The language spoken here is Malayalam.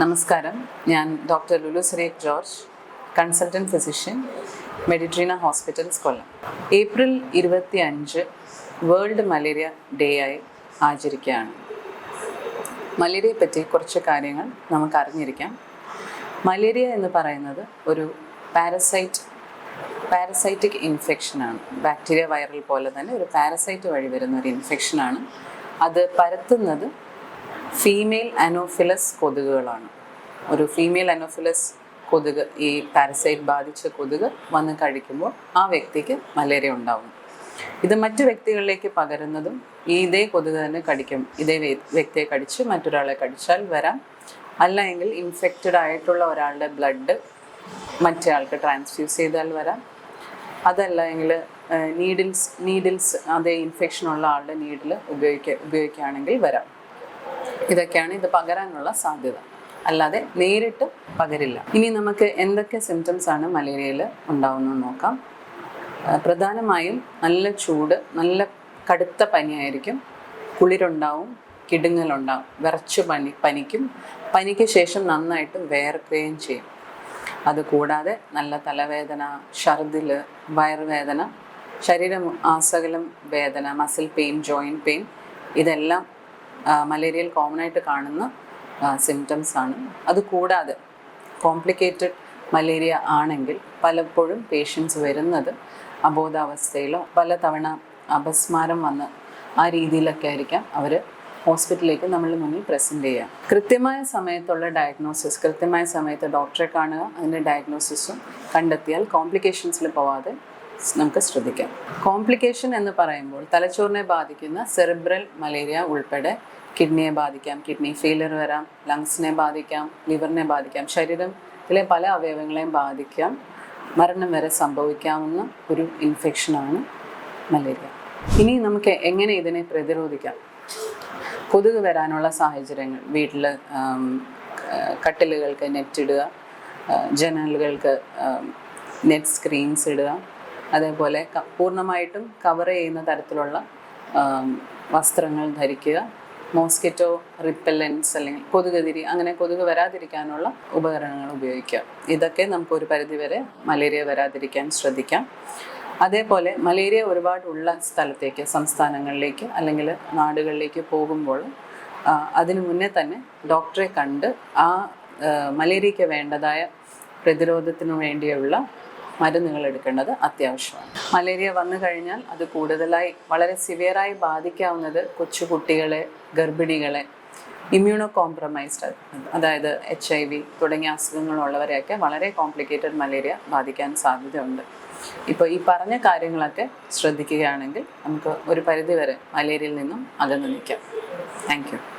നമസ്കാരം. ഞാൻ doctor Lulu Surekh George consultant physician Meditrina hospitals Kollam April ഇരുപത്തി അഞ്ച് വേൾഡ് മലേറിയ ഡേ ആയി ആചരിക്കുകയാണ്. മലേറിയയെ പറ്റി കുറച്ച് കാര്യങ്ങൾ നമുക്ക് അറിഞ്ഞിരിക്കാം. മലേറിയ എന്ന് പറയുന്നത് ഒരു പാരസൈറ്റ് പാരസൈറ്റിക് ഇൻഫെക്ഷനാണ് ബാക്ടീരിയ വൈറൽ പോലെ തന്നെ ഒരു പാരസൈറ്റ് വഴി വരുന്ന ഒരു ഇൻഫെക്ഷനാണ് അത് പരത്തുന്നത് ഫീമെയിൽ അനോഫിലസ് കൊതുകുകളാണ്. ഒരു ഫീമെയിൽ അനോഫിലസ് കൊതുക് ഈ പാരസൈറ്റ് ബാധിച്ച കൊതുക് വന്ന് കഴിക്കുമ്പോൾ ആ വ്യക്തിക്ക് മലേറിയ ഉണ്ടാവും. ഇത് മറ്റു വ്യക്തികളിലേക്ക് പകരുന്നതും ഈ ഇതേ കൊതുക് തന്നെ കടിക്കും. ഇതേ വ്യക്തിയെ കടിച്ച് മറ്റൊരാളെ കടിച്ചാൽ വരാം. അല്ല എങ്കിൽ ഇൻഫെക്റ്റഡ് ആയിട്ടുള്ള ഒരാളുടെ ബ്ലഡ് മറ്റേയാൾക്ക് ട്രാൻസ്ഫ്യൂസ് ചെയ്താൽ വരാം. അതല്ല എങ്കിൽ നീഡിൽസ് നീഡിൽസ് അതേ ഇൻഫെക്ഷൻ ഉള്ള ആളുടെ നീഡിൽ ഉപയോഗിക്കുക ഉപയോഗിക്കുകയാണെങ്കിൽ വരാം. ഇതൊക്കെയാണ് ഇത് പകരാനുള്ള സാധ്യത. അല്ലാതെ നേരിട്ട് പകരില്ല. ഇനി നമുക്ക് എന്തൊക്കെ സിംറ്റംസ് ആണ് മലേറിയയിൽ ഉണ്ടാവുന്നത് നോക്കാം. പ്രധാനമായും നല്ല ചൂട് നല്ല കടുത്ത പനിയായിരിക്കും. കുളിരുണ്ടാവും കിടുങ്ങലുണ്ടാവും വിറച്ചു പനി പനിക്കും. പനിക്ക് ശേഷം നന്നായിട്ട് വേർക്കുകയും ചെയ്യും. അതുകൂടാതെ നല്ല തലവേദന ഛർദിൽ വയറുവേദന ശരീരം ആസകലം വേദന മസിൽ പെയിൻ ജോയിന്റ് പെയിൻ ഇതെല്ലാം മലേറിയയിൽ കോമൺ ആയിട്ട് കാണുന്ന സിംറ്റംസ് ആണ്. അതുകൂടാതെ കോംപ്ലിക്കേറ്റഡ് മലേറിയ ആണെങ്കിൽ പലപ്പോഴും പേഷ്യൻസ് വരുന്നത് അബോധാവസ്ഥയിലോ പല തവണ അപസ്മാരം വന്ന് ആ രീതിയിലൊക്കെ ആയിരിക്കാം അവർ ഹോസ്പിറ്റലിലേക്ക് നമ്മളുടെ മുന്നിൽ പ്രസന്റ് ചെയ്യുക. കൃത്യമായ സമയത്തുള്ള ഡയഗ്നോസിസ് കൃത്യമായ സമയത്ത് ഡോക്ടറെ കാണുക അതിന്റെ ഡയഗ്നോസിസും കണ്ടെത്തിയാൽ കോംപ്ലിക്കേഷൻസിൽ പോവാതെ നമുക്ക് ശ്രദ്ധിക്കാം. കോംപ്ലിക്കേഷൻ എന്ന് പറയുമ്പോൾ തലച്ചോറിനെ ബാധിക്കുന്ന സെറിബ്രൽ മലേറിയ ഉൾപ്പെടെ കിഡ്നിയെ ബാധിക്കാം കിഡ്നി ഫെയിലർ വരാം ലങ്സിനെ ബാധിക്കാം ലിവറിനെ ബാധിക്കാം ശരീരത്തിലെ പല അവയവങ്ങളെയും ബാധിക്കാം. മരണം വരെ സംഭവിക്കാവുന്ന ഒരു ഇൻഫെക്ഷനാണ് മലേറിയ ഇനി നമുക്ക് എങ്ങനെ ഇതിനെ പ്രതിരോധിക്കാം? കൊതുക് വരാനുള്ള സാഹചര്യങ്ങൾ വീട്ടിൽ കട്ടിലുകൾക്ക് നെറ്റ് ഇടുക ജനലുകൾക്ക് നെറ്റ് സ്ക്രീൻസ് ഇടുക അതേപോലെ പൂർണമായിട്ടും കവർ ചെയ്യുന്ന തരത്തിലുള്ള വസ്ത്രങ്ങൾ ധരിക്കുക മോസ്കിറ്റോ റിപ്പല്ലൻസ് അല്ലെങ്കിൽ കൊതുകുതിരി അങ്ങനെ കൊതുക് വരാതിരിക്കാനുള്ള ഉപകരണങ്ങൾ ഉപയോഗിക്കാം. ഇതൊക്കെ നമുക്ക് ഒരു പരിധിവരെ മലേറിയ വരാതിരിക്കാൻ ശ്രദ്ധിക്കാം. അതേപോലെ മലേറിയ ഒരുപാടുള്ള സ്ഥലത്തേക്ക് സംസ്ഥാനങ്ങളിലേക്ക് അല്ലെങ്കിൽ നാടുകളിലേക്ക് പോകുമ്പോൾ അതിനു മുന്നേ തന്നെ ഡോക്ടറെ കണ്ട് ആ, മലേറിയയ്ക്ക് വേണ്ടതായ പ്രതിരോധത്തിനു വേണ്ടിയുള്ള മരുന്നുകൾ എടുക്കേണ്ടത് അത്യാവശ്യമാണ്. മലേറിയ വന്നു കഴിഞ്ഞാൽ അത് കൂടുതലായി വളരെ സിവിയറായി ബാധിക്കാവുന്നത് കൊച്ചുകുട്ടികളെ ഗർഭിണികളെ ഇമ്മ്യൂണോ കോംപ്രമൈസ്ഡ് അതായത് എച്ച് ഐ വി തുടങ്ങിയ അസുഖങ്ങളുള്ളവരെയൊക്കെ വളരെ കോംപ്ലിക്കേറ്റഡ് മലേറിയ ബാധിക്കാൻ സാധ്യതയുണ്ട്. ഇപ്പോൾ ഈ പറഞ്ഞ കാര്യങ്ങളൊക്കെ ശ്രദ്ധിക്കുകയാണെങ്കിൽ നമുക്ക് ഒരു പരിധിവരെ മലേറിയയിൽ നിന്നും അകന്നു നിൽക്കാം. താങ്ക്